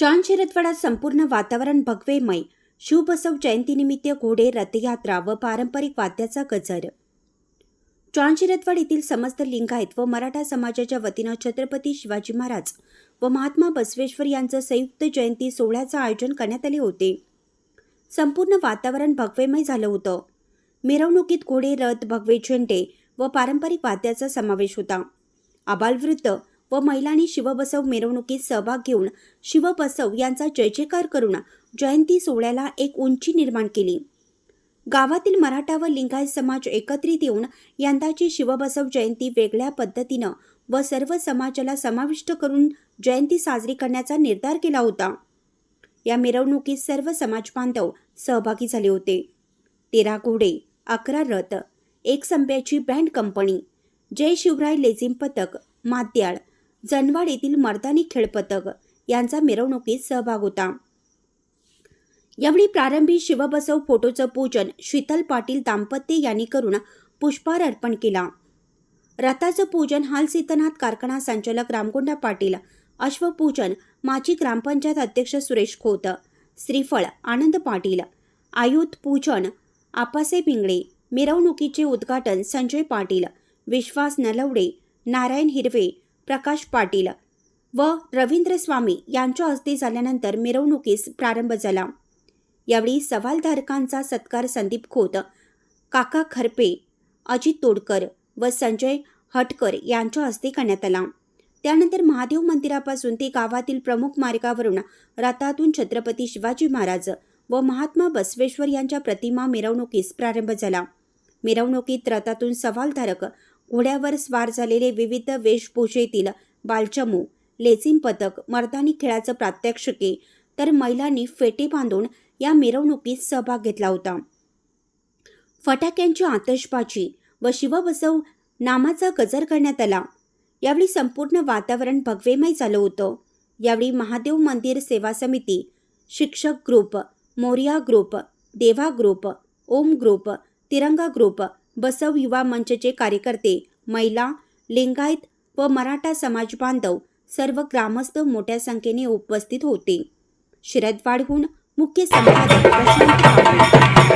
चांद शिरतवाडा संपूर्ण वातावरण भगवेमय शिवबसव जयंतीनिमित्त घोडे रथयात्रा व पारंपरिक वाद्याचा गजर चांद शिरतवाड येथील समस्त लिंगायत व मराठा समाजाच्या वतीनं छत्रपती शिवाजी महाराज व महात्मा बसवेश्वर यांचं संयुक्त जयंती सोहळ्याचं आयोजन करण्यात आले होते संपूर्ण वातावरण भगवेमय झालं होतं मिरवणुकीत घोडे रथ भगवे झेंडे व पारंपरिक वाद्याचा समावेश होता आबालवृद्ध व महिलांनी शिवबसव मिरवणुकीत सहभाग घेऊन शिवबसव यांचा जय जयकार करून जयंती सोहळ्याला एक उंची निर्माण केली. गावातील मराठा व लिंगायत समाज एकत्रित येऊन यंदाची शिवबसव जयंती वेगळ्या पद्धतीनं व सर्व समाजाला समाविष्ट करून जयंती साजरी करण्याचा निर्धार केला होता. या मिरवणुकीत सर्व समाज बांधव सहभागी झाले होते. तेरा घोडे अकरा रथ एक संप्याची बँड कंपनी जय शिवराय लेझिम पथक माद्याळ जनवाड येथील मर्दानी खेळपतक यांचा मिरवणुकीत सहभाग होता. यावेळी प्रारंभी शिवबसव फोटोचं पूजन शीतल पाटील दाम्पत्य यांनी करून पुष्पहार अर्पण केला. रथाचं पूजन हालसीतनाथ कारखाना संचालक रामगोंडा पाटील अश्वपूजन माजी ग्रामपंचायत अध्यक्ष सुरेश खोत श्रीफळ आनंद पाटील आयुध पूजन आपासे पिंगळे मिरवणुकीचे उद्घाटन संजय पाटील विश्वास नलवडे नारायण हिरवे प्रकाश पाटील व रवींद्र स्वामी यांच्या हस्ते झाल्यानंतर मिरवणुकीस प्रारंभ झाला. यावेळी सवालधारकांचा सत्कार संदीप खोत काका खरपे अजित तोडकर व संजय हटकर यांच्या हस्ते करण्यात आला. त्यानंतर महादेव मंदिरापासून ते गावातील प्रमुख मार्गावरून रथातून छत्रपती शिवाजी महाराज व महात्मा बसवेश्वर यांच्या प्रतिमा मिरवणुकीस प्रारंभ झाला. मिरवणुकीत रथातून सवालधारक घोड्यावर स्वार झालेले विविध वेशभूषेतील बालचमू लेझिम पथक मर्दानी खेळाचं प्रात्यक्षिके तर महिलांनी फेटे बांधून या मिरवणुकीत सहभाग घेतला होता. फटाक्यांची आतषबाजी व शिवबसव नामाचा गजर करण्यात आला. यावेळी संपूर्ण वातावरण भगवेमय झालं होतं. यावेळी महादेव मंदिर सेवा समिती शिक्षक group Morya group Deva group Om group Tiranga group Basav युवा मंचचे कार्यकर्ते महिला लिंगायत व मराठा समाज बांधव सर्व ग्रामस्थ मोठ्या संख्येने उपस्थित होते. शिरदवाडहून मुख्य संपादक प्रशांत